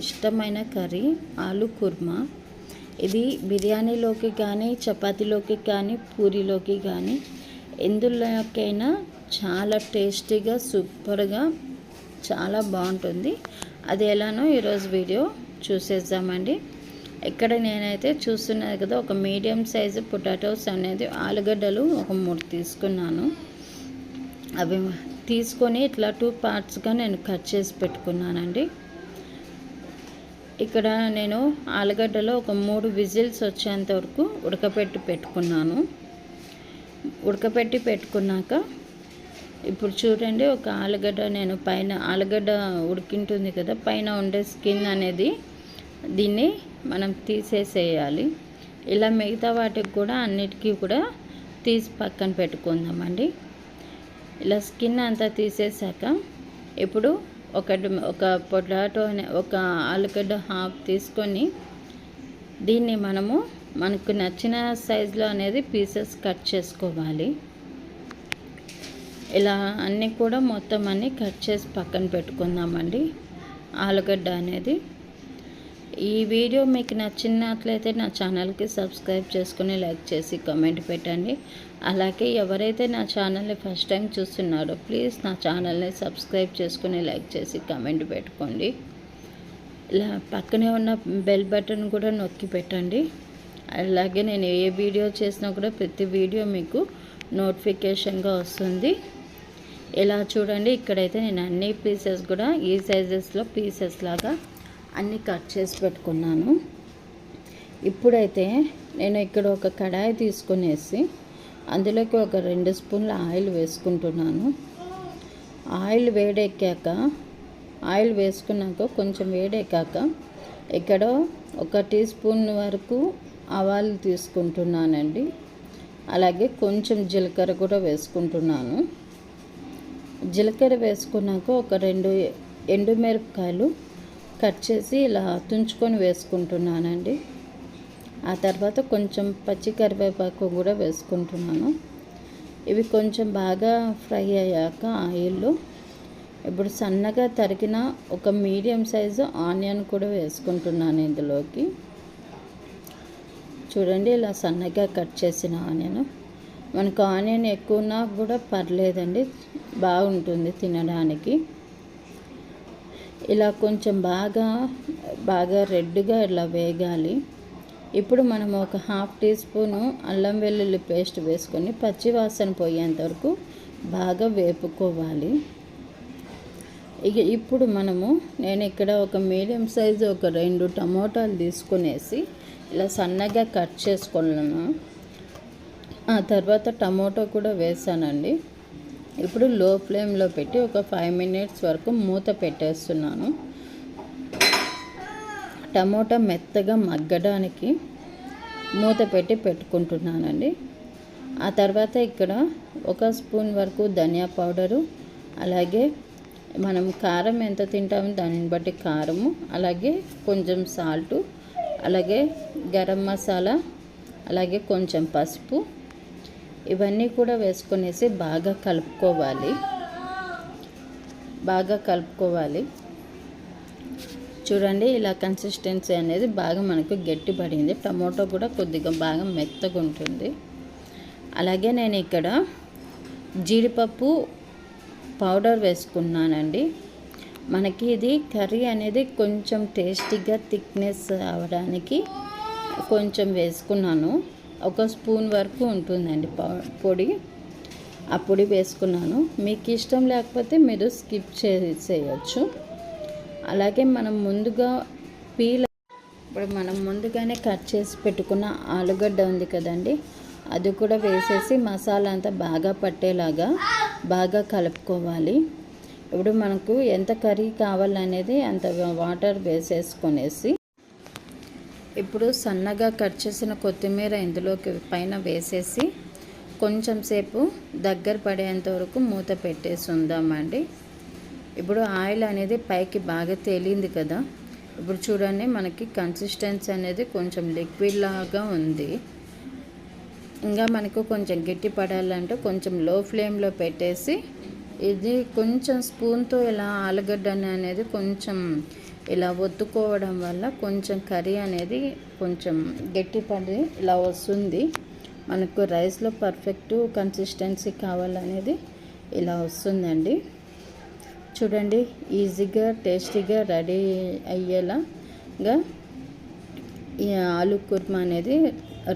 ఇష్టమైన కర్రీ ఆలు కుర్మా. ఇది బిర్యానీలోకి కానీ చపాతీలోకి కానీ పూరీలోకి కానీ ఎందులోకైనా చాలా టేస్టీగా సూపర్గా చాలా బాగుంటుంది. అది ఎలానో ఈరోజు వీడియో చూసేద్దామండి. ఇక్కడ నేనైతే చూస్తున్నది కదా ఒక మీడియం సైజు పొటాటోస్ అనేది ఆలుగడ్డలు ఒక మూడు తీసుకున్నాను. అవి తీసుకొని ఇట్లా టూ పార్ట్స్గా నేను కట్ చేసి పెట్టుకున్నానండి. ఇక్కడ నేను ఆలుగడ్డలో ఒక మూడు విజిల్స్ వచ్చేంత వరకు ఉడకపెట్టి పెట్టుకున్నాను. ఉడకపెట్టి పెట్టుకున్నాక ఇప్పుడు చూడండి ఒక ఆలుగడ్డ నేను పైన ఆలుగడ్డ ఉడికింటుంది కదా పైన ఉండే స్కిన్ అనేది దీన్ని మనం తీసేసేయాలి. ఇలా మిగతా వాటికి కూడా అన్నిటికీ కూడా తీసి పక్కన పెట్టుకుందామండి. ఇలా స్కిన్ అంతా తీసేసాక ఇప్పుడు ఒకటి ఒక పొటాటో ఒక ఆలుగడ్డ హాఫ్ తీసుకొని దీన్ని మనము మనకు నచ్చిన సైజులో అనేది పీసెస్ కట్ చేసుకోవాలి. ఇలా అన్నీ కూడా మొత్తం అన్నీ కట్ చేసి పక్కన పెట్టుకుందామండి. ఆలుగడ్డ అనేది ఈ వీడియో మీకు నచ్చినట్లయితే నా ఛానల్కి సబ్స్క్రైబ్ చేసుకుని లైక్ చేసి కామెంట్ పెట్టండి. అలాగే ఎవరైతే నా ఛానల్ని ఫస్ట్ టైం చూస్తున్నారో ప్లీజ్ నా ఛానల్ని సబ్స్క్రైబ్ చేసుకుని లైక్ చేసి కామెంట్ పెట్టుకోండి. ఇలా పక్కనే ఉన్న బెల్ బటన్ కూడా నొక్కి పెట్టండి. అలాగే నేను ఏ వీడియో చేసినా కూడా ప్రతి వీడియో మీకు నోటిఫికేషన్గా వస్తుంది. ఇలా చూడండి. ఇక్కడైతే నేను అన్ని పీసెస్ కూడా ఈ సైజెస్లో పీసెస్ లాగా అన్నీ కట్ చేసి పెట్టుకున్నాను. ఇప్పుడైతే నేను ఇక్కడ ఒక కడాయి తీసుకునేసి అందులోకి ఒక రెండు స్పూన్ల ఆయిల్ వేసుకుంటున్నాను. ఆయిల్ వేడెక్కాక ఆయిల్ వేసుకున్నాక కొంచెం వేడెక్కాక ఇక్కడ ఒక టీ స్పూన్ వరకు ఆవాలు తీసుకుంటున్నానండి. అలాగే కొంచెం జీలకర్ర కూడా వేసుకుంటున్నాను. జీలకర్ర వేసుకున్నాక ఒక రెండు ఎండుమిరపకాయలు కట్ చేసి ఇలా తుంచుకొని వేసుకుంటున్నానండి. ఆ తర్వాత కొంచెం పచ్చి కరివేపాకు కూడా వేసుకుంటున్నాను. ఇవి కొంచెం బాగా ఫ్రై అయ్యాక ఆయిల్లో ఇప్పుడు సన్నగా తరిగిన ఒక మీడియం సైజు ఆనియన్ కూడా వేసుకుంటున్నాను ఇందులోకి. చూడండి ఇలా సన్నగా కట్ చేసిన ఆనియన్. మనకు ఆనియన్ ఎక్కువ కూడా పర్లేదండి బాగుంటుంది తినడానికి. ఇలా కొంచెం బాగా బాగా రెడ్గా ఇలా వేగాలి. ఇప్పుడు మనం ఒక హాఫ్ టీ స్పూను అల్లం వెల్లుల్లి పేస్ట్ వేసుకొని పచ్చివాసన పోయేంత వరకు బాగా వేపుకోవాలి. ఇక ఇప్పుడు మనము నేను ఇక్కడ ఒక మీడియం సైజు ఒక రెండు టమోటాలు తీసుకునేసి ఇలా సన్నగా కట్ చేసుకున్నాను. ఆ తర్వాత టమోటో కూడా వేసానండి. ఇప్పుడు లో ఫ్లేమ్లో పెట్టి ఒక ఫైవ్ మినిట్స్ వరకు మూత పెట్టేస్తున్నాను. టమోటా మెత్తగా మగ్గడానికి మూత పెట్టి పెట్టుకుంటున్నానండి. ఆ తర్వాత ఇక్కడ ఒక స్పూన్ వరకు ధనియా పౌడరు అలాగే మనం కారం ఎంత తింటామో దానిని బట్టి కారము అలాగే కొంచెం సాల్టు అలాగే గరం మసాలా అలాగే కొంచెం పసుపు ఇవన్నీ కూడా వేసుకునేసి బాగా కలుపుకోవాలి. బాగా కలుపుకోవాలి. చూడండి ఇలా కన్సిస్టెన్సీ అనేది బాగా మనకు గట్టిపడింది. టమోటో కూడా కొద్దిగా బాగా మెత్తగా ఉంటుంది. అలాగే నేను ఇక్కడ జీడిపప్పు పౌడర్ వేసుకున్నానండి. మనకి ఇది కర్రీ అనేది కొంచెం టేస్టీగా థిక్నెస్ అవ్వడానికి కొంచెం వేసుకున్నాను. ఒక స్పూన్ వరకు ఉంటుందండి పొడి. ఆ పొడి వేసుకున్నాను. మీకు ఇష్టం లేకపోతే మీరు స్కిప్ చేసేయచ్చు. అలాగే మనం ముందుగా పీల్ ఇప్పుడు మనం ముందుగానే కట్ చేసి పెట్టుకున్న ఆలుగడ్డ ఉంది కదండి అది కూడా వేసేసి మసాలా అంతా బాగా పట్టేలాగా బాగా కలుపుకోవాలి. ఇప్పుడు మనకు ఎంత కర్రీ కావాలనేది అంత వాటర్ వేసేసుకొనేసి ఇప్పుడు సన్నగా కట్ చేసిన కొత్తిమీర ఇందులోకి పైన వేసేసి కొంచెం సేపు దగ్గర పడేంత వరకు మూత పెట్టేసి ఉందామండి. ఇప్పుడు ఆయిల్ అనేది పైకి బాగా తేలింది కదా. ఇప్పుడు చూడండి మనకి కన్సిస్టెన్సీ అనేది కొంచెం లిక్విడ్ లాగా ఉంది. ఇంకా మనకు కొంచెం గట్టి పడాలంటే కొంచెం లో ఫ్లేమ్లో పెట్టేసి ఇది కొంచెం స్పూన్తో ఇలా ఆలుగడ్డ అనేది కొంచెం ఇలా ఒత్తుకోవడం వల్ల కొంచెం కర్రీ అనేది కొంచెం గట్టి పడి ఇలా వస్తుంది. మనకు రైస్లో పర్ఫెక్ట్ కన్సిస్టెన్సీ కావాలనేది ఇలా వస్తుందండి. చూడండి ఈజీగా టేస్టీగా రెడీ అయ్యేలాగా ఈ ఆలు కుర్మా అనేది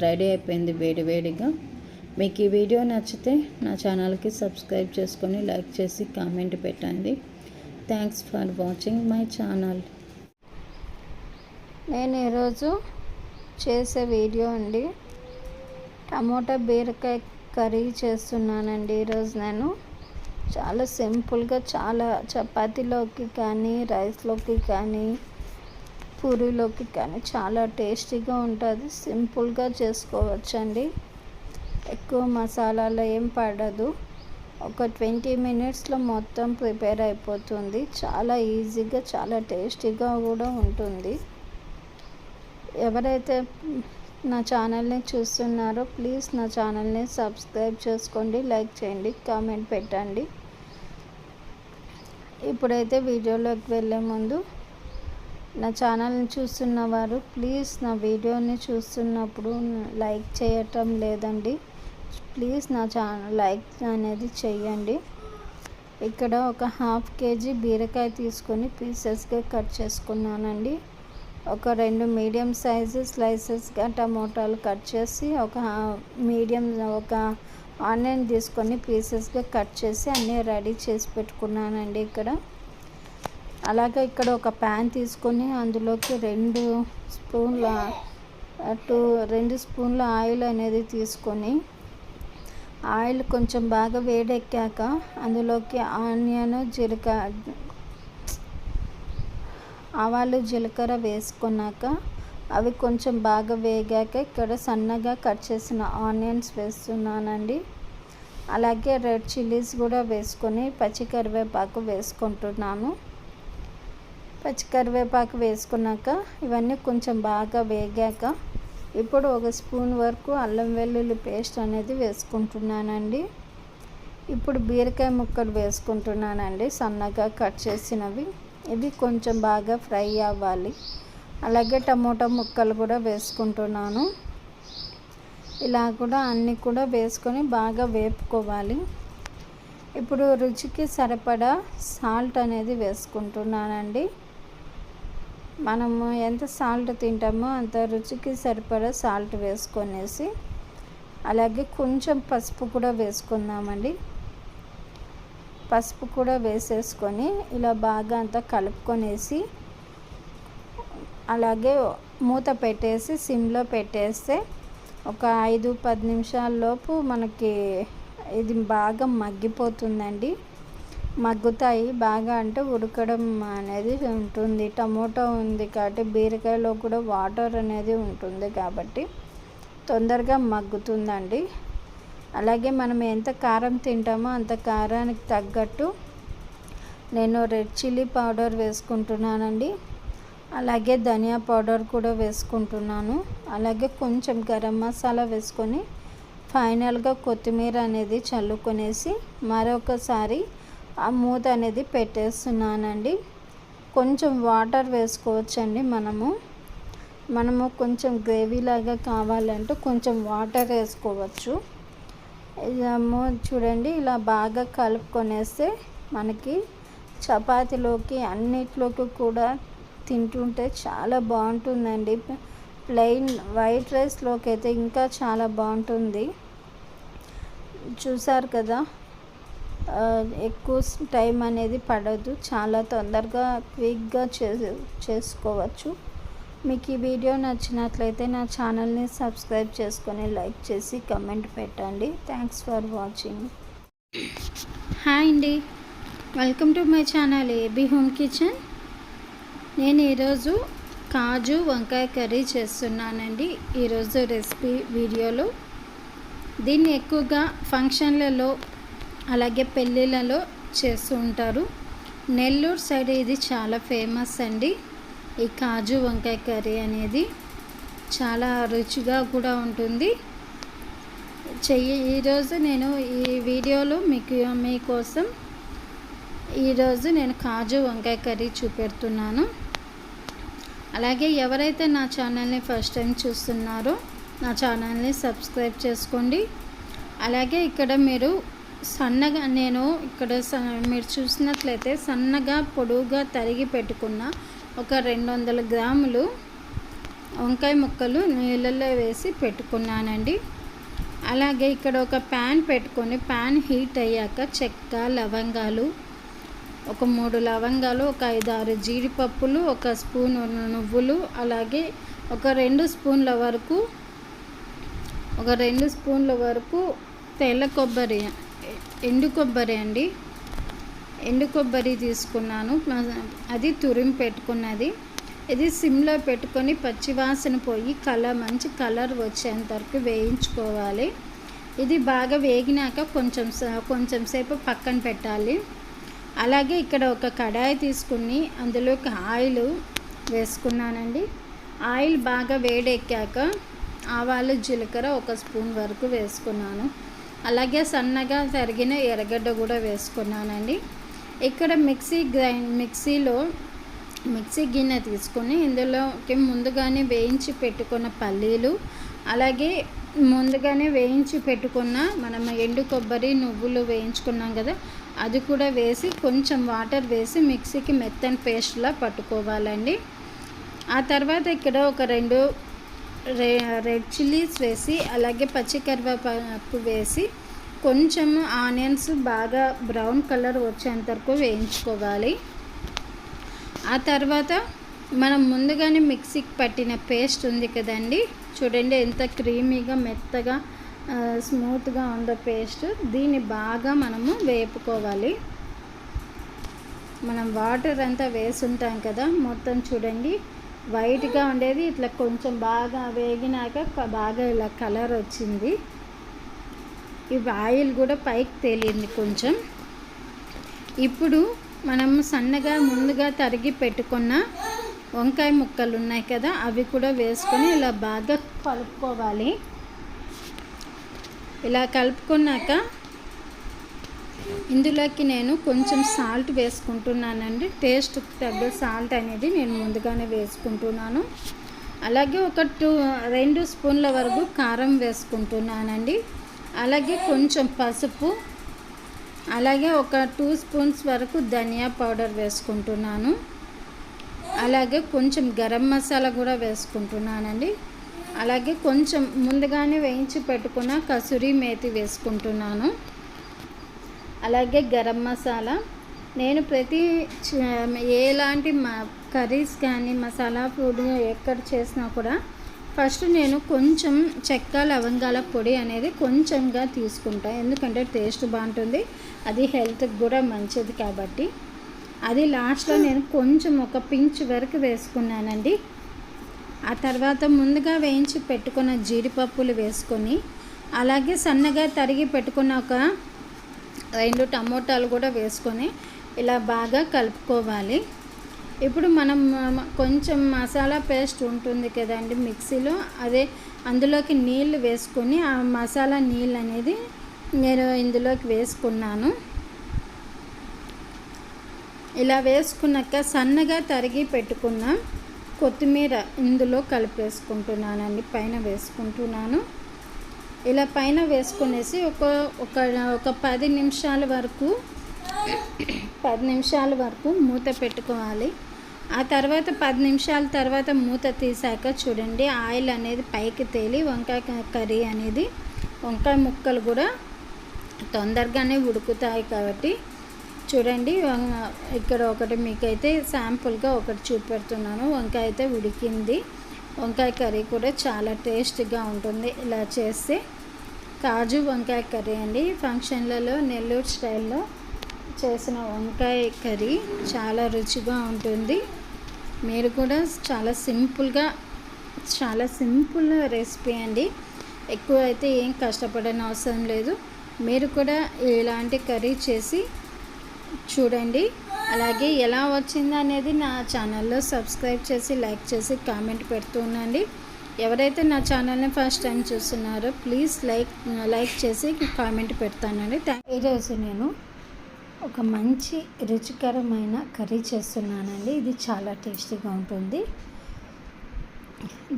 రెడీ అయిపోయింది వేడి వేడిగా. మీకు ఈ వీడియో నచ్చితే నా ఛానల్కి సబ్స్క్రైబ్ చేసుకొని లైక్ చేసి కామెంట్ పెట్టండి. Thanks for watching my channel. నేను ఈరోజు చేసే వీడియో అండి. టమోటా బీరకాయ కర్రీ చేస్తున్నానండి ఈరోజు నేను. చాలా సింపుల్గా చాలా చపాతీలోకి కానీ రైస్లోకి కానీ పూరీలోకి కానీ చాలా టేస్టీగా ఉంటుంది. సింపుల్గా చేసుకోవచ్చండి. ఎక్కువ మసాలాలు ఏం పడదు. ఒక ట్వంటీ మినిట్స్లో మొత్తం ప్రిపేర్ అయిపోతుంది. చాలా ఈజీగా చాలా టేస్టీగా కూడా ఉంటుంది. ఎవరైతే నా ఛానల్ని చూస్తున్నారో ప్లీజ్ నా ఛానల్ని సబ్స్క్రైబ్ చేసుకోండి లైక్ చేయండి కామెంట్ పెట్టండి. ఇప్పుడైతే వీడియోలోకి వెళ్ళే ముందు నా ఛానల్ని చూస్తున్న వారు ప్లీజ్ నా వీడియోని చూస్తున్నప్పుడు లైక్ చేయటం లేదండి. ప్లీజ్ నా ఛానల్ లైక్ అనేది చేయండి. ఇక్కడ ఒక హాఫ్ కేజీ బీరకాయ తీసుకొని పీసెస్గా కట్ చేసుకున్నానండి. ఒక రెండు మీడియం సైజు స్లైసెస్గా టమోటాలు కట్ చేసి ఒక మీడియం ఒక ఆనియన్ తీసుకొని పీసెస్గా కట్ చేసి అన్నీ రెడీ చేసి పెట్టుకున్నానండి ఇక్కడ. అలాగే ఇక్కడ ఒక ప్యాన్ తీసుకొని అందులోకి రెండు స్పూన్ల టూ రెండు స్పూన్ల ఆయిల్ అనేది తీసుకొని ఆయిల్ కొంచెం బాగా వేడెక్కాక అందులోకి ఆనియన్ జీలకర్ర ఆవాలు జీలకర్ర వేసుకున్నాక అవి కొంచెం బాగా వేగాక ఇక్కడ సన్నగా కట్ చేసిన ఆనియన్స్ వేస్తున్నానండి. అలాగే రెడ్ చిల్లీస్ కూడా వేసుకొని పచ్చి కరివేపాకు వేసుకుంటున్నాను పచ్చి కరివేపాకు వేసుకున్నాక ఇవన్నీ కొంచెం బాగా వేగాక ఇప్పుడు ఒక స్పూన్ వరకు అల్లం వెల్లుల్లి పేస్ట్ అనేది వేసుకుంటున్నానండి. ఇప్పుడు బీరకాయ ముక్కలు వేసుకుంటున్నానండి సన్నగా కట్ చేసినవి. ఇవి కొంచెం బాగా ఫ్రై అవ్వాలి. అలాగే టమోటా ముక్కలు కూడా వేసుకుంటున్నాను. ఇలా కూడా అన్నీ కూడా వేసుకొని బాగా వేపుకోవాలి. ఇప్పుడు రుచికి సరిపడా సాల్ట్ అనేది వేసుకుంటున్నానండి. మనము ఎంత సాల్ట్ తింటామో అంత రుచికి సరిపడా సాల్ట్ వేసుకొనేసి అలాగే కొంచెం పసుపు కూడా వేసుకుందామండి. పసుపు కూడా వేసేసుకొని ఇలా బాగా అంతా కలుపుకొనేసి అలాగే మూత పెట్టేసి సిమ్లో పెట్టేస్తే ఒక ఐదు పది నిమిషాల లోపు మనకి ఇది బాగా మగ్గిపోతుందండి. మగ్గుతాయి. బాగా అంటే ఉడకడం అనేది ఉంటుంది. టమోటా ఉంది కాబట్టి బీరకాయలో కూడా వాటర్ అనేది ఉంటుంది కాబట్టి తొందరగా మగ్గుతుందండి. అలాగే మనం ఎంత కారం తింటామో అంత కారానికి తగ్గట్టు నేను రెడ్ చిల్లీ పౌడర్ వేసుకుంటున్నానండి. అలాగే ధనియా పౌడర్ కూడా వేసుకుంటున్నాను. అలాగే కొంచెం గరం మసాలా వేసుకొని ఫైనల్గా కొత్తిమీర అనేది చల్లుకొనేసి మరొకసారి ఆ మూత అనేది పెట్టేస్తున్నానండి. కొంచెం వాటర్ వేసుకోవచ్చండి మనము. మనము కొంచెం గ్రేవీ లాగా కావాలంటే కొంచెం వాటర్ వేసుకోవచ్చు. ఏమో చూడండి ఇలా బాగా కలుపుకొనేస్తే మనకి చపాతీలోకి అన్నిట్లోకి కూడా తింటుంటే చాలా బాగుంటుందండి. ప్లెయిన్ వైట్ రైస్లోకి అయితే ఇంకా చాలా బాగుంటుంది. చూసారు కదా ఎక్కువ టైం అనేది పడదు. చాలా తొందరగా క్విక్గా చే చేసుకోవచ్చు. మీకు ఈ వీడియో నచ్చినట్లయితే నా ఛానల్ని సబ్స్క్రైబ్ చేసుకొని లైక్ చేసి కమెంట్ పెట్టండి. థ్యాంక్స్ ఫర్ వాచింగ్ హాయ్ అండి. Welcome to my channel A B home kitchen నేను ఈరోజు కాజు వంకాయ కర్రీ చేస్తున్నానండి. ఈరోజు రెసిపీ వీడియోలో. దీన్ని ఎక్కువగా ఫంక్షన్లలో అలాగే పెళ్ళిళ్ళలో చేస్తూ ఉంటారు. నెల్లూరు సైడ్ ఇది చాలా ఫేమస్ అండి. ఈ కాజు వంకాయ కర్రీ అనేది చాలా రుచిగా కూడా ఉంటుంది. చెయ్యి ఈరోజు నేను ఈ వీడియోలో మీకు మీకోసం ఈరోజు నేను కాజు వంకాయ కర్రీ చూపెడుతున్నాను. అలాగే ఎవరైతే నా ఛానల్ని ఫస్ట్ టైం చూస్తున్నారో నా ఛానల్ని సబ్స్క్రైబ్ చేసుకోండి. అలాగే ఇక్కడ మీరు సన్నగా నేను ఇక్కడ స- మీరు చూసినట్లయితే సన్నగా పొడువుగా తరిగి పెట్టుకున్న ఒక రెండు వందల గ్రాములు వంకాయ ముక్కలు నీళ్ళల్లో వేసి పెట్టుకున్నానండి. అలాగే ఇక్కడ ఒక ప్యాన్ పెట్టుకొని ప్యాన్ హీట్ అయ్యాక చెక్క లవంగాలు ఒక మూడు లవంగాలు ఒక ఐదు ఆరు జీడిపప్పులు ఒక స్పూన్ నువ్వులు అలాగే ఒక రెండు స్పూన్ల వరకు ఒక రెండు స్పూన్ల వరకు తెల్ల కొబ్బరి ఎండు కొబ్బరి అండి. ఎండు కొబ్బరి తీసుకున్నాను. అది తురిమి పెట్టుకున్నది. ఇది సిమ్లో పెట్టుకొని పచ్చివాసన పోయి కలర్ మంచి కలర్ వచ్చేంత వరకు వేయించుకోవాలి. ఇది బాగా వేగినాక కొంచెం స- కొంచెం సేపు పక్కన పెట్టాలి. అలాగే ఇక్కడ ఒక కడాయి తీసుకుని అందులోకి ఆయిల్ వేసుకున్నానండి. ఆయిల్ బాగా వేడెక్కాక ఆవాలు జీలకర్ర ఒక స్పూన్ వరకు వేసుకున్నాను. అలాగే సన్నగా తరిగిన ఎర్రగడ్డ కూడా వేసుకున్నానండి. ఇక్కడ మిక్సీ గ్రైండ్ మిక్సీలో మిక్సీ గిన్నె తీసుకొని ఇందులోకి ముందుగానే వేయించి పెట్టుకున్న పల్లీలు అలాగే ముందుగానే వేయించి పెట్టుకున్న మనం ఎండు కొబ్బరి నువ్వులు వేయించుకున్నాం కదా అది కూడా వేసి కొంచెం వాటర్ వేసి మిక్సీకి మెత్తని పేస్ట్లా పట్టుకోవాలండి. ఆ తర్వాత ఇక్కడ ఒక రెండు రె రెడ్ చిల్లీస్ వేసి అలాగే పచ్చి కరివేపాకు వేసి కొంచెం ఆనియన్స్ బాగా బ్రౌన్ కలర్ వచ్చేంత వరకు వేయించుకోవాలి. ఆ తర్వాత మనం ముందుగానే మిక్సీకి పట్టిన పేస్ట్ ఉంది కదండి చూడండి ఎంత క్రీమీగా మెత్తగా స్మూత్గా ఉందో పేస్ట్. దీన్ని బాగా మనము వేపుకోవాలి. మనం వాటర్ అంతా వేసుంటాం కదా మొత్తం చూడండి. వైట్గా ఉండేది. ఇట్లా కొంచెం బాగా వేగినాక బాగా ఇలా కలర్ వచ్చింది. ఇవి ఆయిల్ కూడా పైకి తేలింది కొంచెం. ఇప్పుడు మనం సన్నగా ముందుగా తరిగి పెట్టుకున్న వంకాయ ముక్కలు ఉన్నాయి కదా అవి కూడా వేసుకొని ఇలా బాగా కలుపుకోవాలి. ఇలా కలుపుకున్నాక ఇందులోకి నేను కొంచెం సాల్ట్ వేసుకుంటున్నానండి. టేస్ట్ తగ్గ సాల్ట్ అనేది నేను ముందుగానే వేసుకుంటున్నాను. అలాగే ఒక టూ రెండు స్పూన్ల వరకు కారం వేసుకుంటున్నానండి. అలాగే కొంచెం పసుపు అలాగే ఒక టూ స్పూన్స్ వరకు ధనియా పౌడర్ వేసుకుంటున్నాను. అలాగే కొంచెం గరం మసాలా కూడా వేసుకుంటున్నానండి. అలాగే కొంచెం ముందుగానే వేయించి పెట్టుకున్న కసూరి మేతి వేసుకుంటున్నాను. అలాగే గరం మసాలా. నేను ప్రతి ఎలాంటి మా కర్రీస్ కానీ మసాలా ఫుడ్ ఎక్కడ చేసినా కూడా ఫస్ట్ నేను కొంచెం చెక్క లవంగాల పొడి అనేది కొంచెంగా తీసుకుంటాను ఎందుకంటే టేస్ట్ బాగుంటుంది. అది హెల్త్కి కూడా మంచిది కాబట్టి. అది లాస్ట్లో నేను కొంచెం ఒక పించ్ వరకు వేసుకున్నానండి. ఆ తర్వాత ముందుగా వేయించి పెట్టుకున్న జీడిపప్పులు వేసుకొని అలాగే సన్నగా తరిగి పెట్టుకున్న ఒక రెండు టమోటాలు కూడా వేసుకొని ఇలా బాగా కలుపుకోవాలి. ఇప్పుడు మనం కొంచెం మసాలా పేస్ట్ ఉంటుంది కదండి మిక్సీలో అదే అందులోకి నీళ్ళు వేసుకొని ఆ మసాలా నీళ్ళు అనేది నేను ఇందులోకి వేసుకున్నాను. ఇలా వేసుకున్నాక సన్నగా తరిగి పెట్టుకున్న కొత్తిమీర ఇందులో కలిపేసుకుంటున్నానండి పైన వేసుకుంటున్నాను. ఇలా పైన వేసుకునేసి ఒక ఒక ఒక పది నిమిషాల వరకు పది నిమిషాల వరకు మూత పెట్టుకోవాలి. ఆ తర్వాత పది నిమిషాల తర్వాత మూత తీసాక చూడండి ఆయిల్ అనేది పైకి తేలి వంకాయ కర్రీ అనేది వంకాయ ముక్కలు కూడా తొందరగానే ఉడుకుతాయి కాబట్టి చూడండి ఇక్కడ ఒకటి మీకైతే శాంపుల్గా ఒకటి చూపెడుతున్నాను. వంకాయ అయితే ఉడికింది. వంకాయ కర్రీ కూడా చాలా టేస్ట్గా ఉంటుంది. ఇలా చేస్తే కాజు వంకాయ కర్రీ అండి. ఫంక్షన్లలో నెల్లూరు స్టైల్లో చేసిన వంకాయ కర్రీ చాలా రుచిగా ఉంటుంది. మీరు కూడా చాలా సింపుల్గా చాలా సింపుల్ రెసిపీ అండి. ఎక్కువ అయితే ఏం కష్టపడని అవసరం లేదు. మీరు కూడా ఇలాంటి కర్రీ చేసి చూడండి. అలాగే ఎలా వచ్చింది అనేది నా ఛానల్లో సబ్స్క్రైబ్ చేసి లైక్ చేసి కామెంట్ పెడుతూ ఉండండి. ఎవరైతే నా ఛానల్ని ఫస్ట్ టైం చూస్తున్నారో ప్లీజ్ లైక్ లైక్ చేసి కామెంట్ పెడతానండి. ఈరోజు నేను ఒక మంచి రుచికరమైన కర్రీ చేస్తున్నానండి. ఇది చాలా టేస్టీగా ఉంటుంది.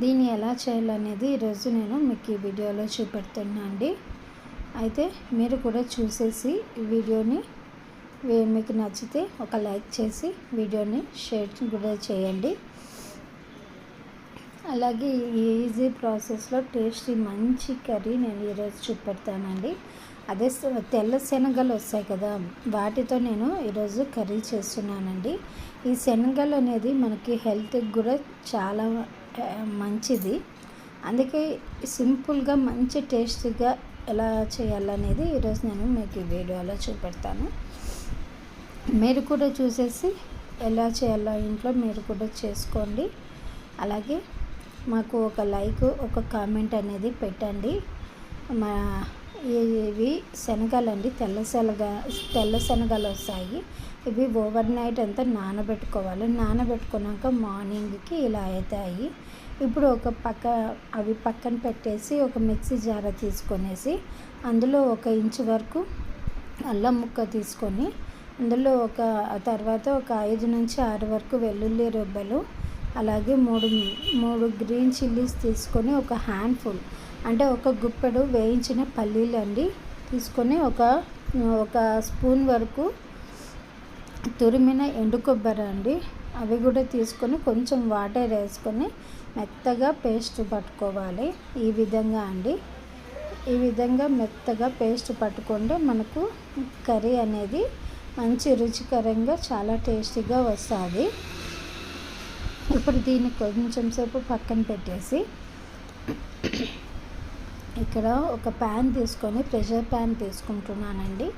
దీన్ని ఎలా చేయాలనేది ఈరోజు నేను మీకు ఈ వీడియోలో చూపెడుతున్నా అండి అయితే మీరు కూడా చూసేసి ఈ వీడియోని మీకు నచ్చితే ఒక లైక్ చేసి వీడియోని షేర్ కూడా చేయండి. అలాగే ఈజీ ప్రాసెస్లో టేస్టీ మంచి కర్రీ నేను ఈరోజు చూపెడతానండి. అదే తెల్ల శనగలు వస్తాయి కదా వాటితో నేను ఈరోజు కర్రీ చేస్తున్నానండి. ఈ శనగలు అనేది మనకి హెల్త్కి కూడా చాలా మంచిది. అందుకే సింపుల్గా మంచి టేస్టీగా ఎలా చేయాలనేది ఈరోజు నేను మీకు ఈ వీడియోలో చూపెడతాను. మీరు కూడా చూసేసి ఎలా చేయాలో ఇంట్లో మీరు కూడా చేసుకోండి. అలాగే మాకు ఒక లైక్ ఒక కామెంట్ అనేది పెట్టండి. మా ఇవి శనగలండి తెల్ల శనగ తెల్ల శనగలు వస్తాయి. ఇవి ఓవర్ నైట్ అంతా నానబెట్టుకోవాలి. నానబెట్టుకున్నాక మార్నింగ్కి ఇలా అవుతాయి. ఇప్పుడు ఒక పక్క అవి పక్కన పెట్టేసి ఒక మిక్సీ జార తీసుకొనేసి అందులో ఒక ఇంచు వరకు అల్లం ముక్క తీసుకొని అందులో ఒక తర్వాత ఒక ఐదు నుంచి ఆరు వరకు వెల్లుల్లి రెబ్బలు అలాగే మూడు మూడు గ్రీన్ చిల్లీస్ తీసుకొని ఒక హ్యాండ్ఫుల్ అంటే ఒక గుప్పెడు వేయించిన పల్లీలు అండి తీసుకొని ఒక ఒక స్పూన్ వరకు తురిమిన ఎండు కొబ్బరి అండి అవి కూడా తీసుకొని కొంచెం వాటర్ వేసుకొని మెత్తగా పేస్ట్ పట్టుకోవాలి ఈ విధంగా అండి. ఈ విధంగా మెత్తగా పేస్ట్ పట్టుకుంటే మనకు కర్రీ అనేది మంచి రుచికరంగా చాలా టేస్టీగా వస్తుంది. ఇప్పుడు దీన్ని కొంచెం సేపు పక్కన పెట్టేసి ఇక్కడ ఒక ప్యాన్ తీసుకొని ప్రెషర్ ప్యాన్ తీసుకుంటున్నానండి.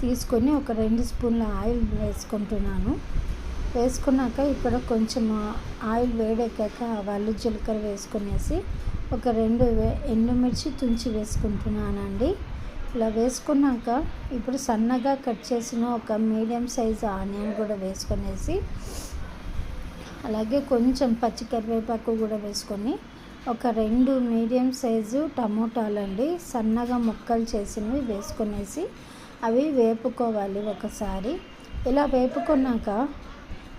తీసుకొని ఒక రెండు స్పూన్ల ఆయిల్ వేసుకుంటున్నాను. వేసుకున్నాక ఇక్కడ కొంచెం ఆయిల్ వేడెక్కాక ఆవాలు జీలకర్ర వేసుకునేసి ఒక రెండు వే- ఎండుమిర్చి తుంచి వేసుకుంటున్నానండి. ఇలా వేసుకున్నాక ఇప్పుడు సన్నగా కట్ చేసిన ఒక మీడియం సైజు ఆనియన్ కూడా వేసుకునేసి అలాగే కొంచెం పచ్చి కరివేపాకు కూడా వేసుకొని ఒక రెండు మీడియం సైజు టమోటాలు అండి సన్నగా ముక్కలు చేసినవి వేసుకునేసి అవి వేపుకోవాలి ఒకసారి. ఇలా వేపుకున్నాక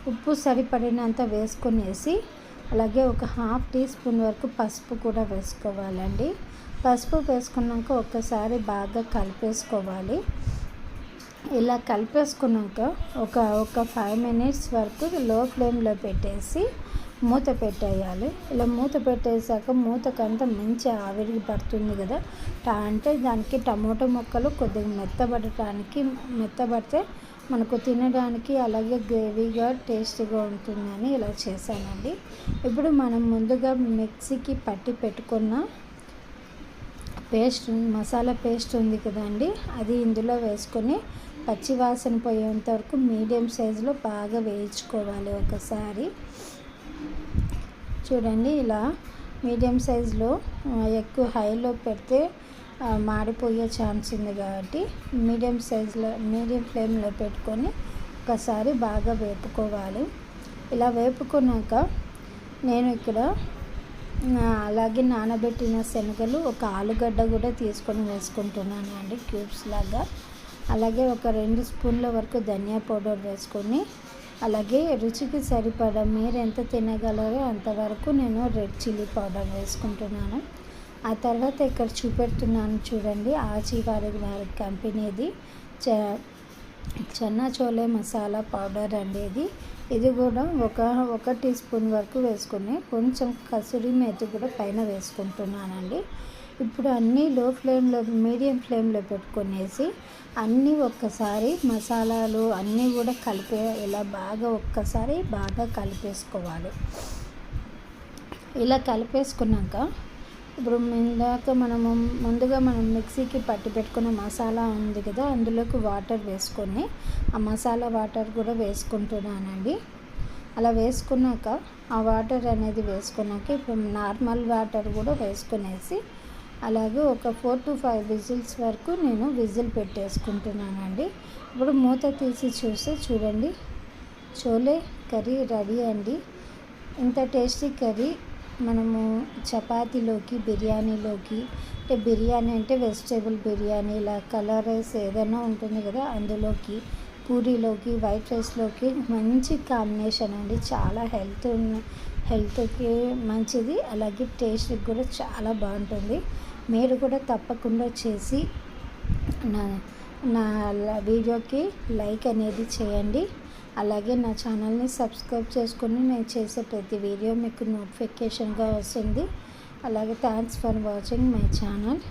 ఉప్పు సరిపడినంత వేసుకునేసి అలాగే ఒక హాఫ్ టీ స్పూన్ వరకు పసుపు కూడా వేసుకోవాలండి. పసుపు వేసుకున్నాక ఒక్కసారి బాగా కలిపేసుకోవాలి. ఇలా కలిపేసుకున్నాక ఒక ఒక ఫైవ్ మినిట్స్ వరకు లో ఫ్లేమ్లో పెట్టేసి మూత పెట్టేయాలి. ఇలా మూత పెట్టేసాక మూతకంతా మంచి ఆవిరికి పడుతుంది కదా. టా- అంటే దానికి టమోటా ముక్కలు కొద్దిగా మెత్తబడటానికి మెత్తబడితే మనకు తినడానికి అలాగే గ్రేవీగా టేస్టీగా ఉంటుందని ఇలా చేశానండి. ఇప్పుడు మనం ముందుగా మిక్సీకి పట్టి పెట్టుకున్న పేస్ట్ మసాలా పేస్ట్ ఉంది కదండి అది ఇందులో వేసుకొని పచ్చి వాసన పోయేంత వరకు మీడియం సైజులో బాగా వేయించుకోవాలి ఒకసారి. చూడండి ఇలా మీడియం సైజులో ఎక్కువ హైలో పెడితే మాడిపోయే ఛాన్స్ ఉంది కాబట్టి మీడియం సైజులో మీడియం ఫ్లేమ్లో పెట్టుకొని ఒకసారి బాగా వేపుకోవాలి. ఇలా వేపుకున్నాక నేను ఇక్కడ అలాగే నానబెట్టిన శనగలు ఒక ఆలుగడ్డ కూడా తీసుకొని వేసుకుంటున్నాను అండి క్యూబ్స్ లాగా. అలాగే ఒక రెండు స్పూన్ల వరకు ధనియా పౌడర్ వేసుకొని అలాగే రుచికి సరిపడ మీరు ఎంత తినగలరో అంతవరకు నేను రెడ్ చిల్లీ పౌడర్ వేసుకుంటున్నాను. ఆ తర్వాత ఇక్కడ చూపెడుతున్నాను చూడండి ఆచి వారి వారి కంపెనీది చ చన్నా చోలే మసాలా పౌడర్ అండి ఇది. ఇది కూడా ఒక ఒక టీ స్పూన్ వరకు వేసుకుని కొంచెం కసూరి మేతి కూడా పైన వేసుకుంటున్నానండి. ఇప్పుడు అన్నీ లో ఫ్లేమ్లో మీడియం ఫ్లేమ్లో పెట్టుకునేసి అన్నీ ఒక్కసారి మసాలాలు అన్నీ కూడా కలిపే ఇలా బాగా ఒక్కసారి బాగా కలిపేసుకోవాలి. ఇలా కలిపేసుకున్నాక ఇప్పుడు ఇందాక మనము ముందుగా మనం మిక్సీకి పట్టి పెట్టుకున్న మసాలా ఉంది కదా అందులోకి వాటర్ వేసుకొని ఆ మసాలా వాటర్ కూడా వేసుకుంటున్నానండి. అలా వేసుకున్నాక ఆ వాటర్ అనేది వేసుకున్నాక ఇప్పుడు నార్మల్ వాటర్ కూడా వేసుకునేసి అలాగే ఒక ఫోర్ టు ఫైవ్ విజిల్స్ వరకు నేను విజిల్ పెట్టేసుకుంటున్నానండి. ఇప్పుడు మూత తీసి చూస్తే చూడండి చోలే కర్రీ రెడీ అండి. ఇంత టేస్టీ కర్రీ మనము చపాతీలోకి బిర్యానీలోకి అంటే బిర్యానీ అంటే వెజిటేబుల్ బిర్యానీ ఇలా కలర్ రైస్ ఏదైనా ఉంటుంది కదా అందులోకి పూరీలోకి వైట్ రైస్లోకి మంచి కాంబినేషన్ అండి. చాలా హెల్త్ హెల్త్కి మంచిది అలాగే టేస్ట్కి కూడా చాలా బాగుంటుంది. మీరు కూడా తప్పకుండా చేసి నా నా వీడియోకి లైక్ అనేది చేయండి. అలాగే నా ఛానల్ని సబ్స్క్రైబ్ చేసుకుని నేను చేసే ప్రతి వీడియో మీకు నోటిఫికేషన్గా వస్తుంది. అలాగే thanks for watching my channel.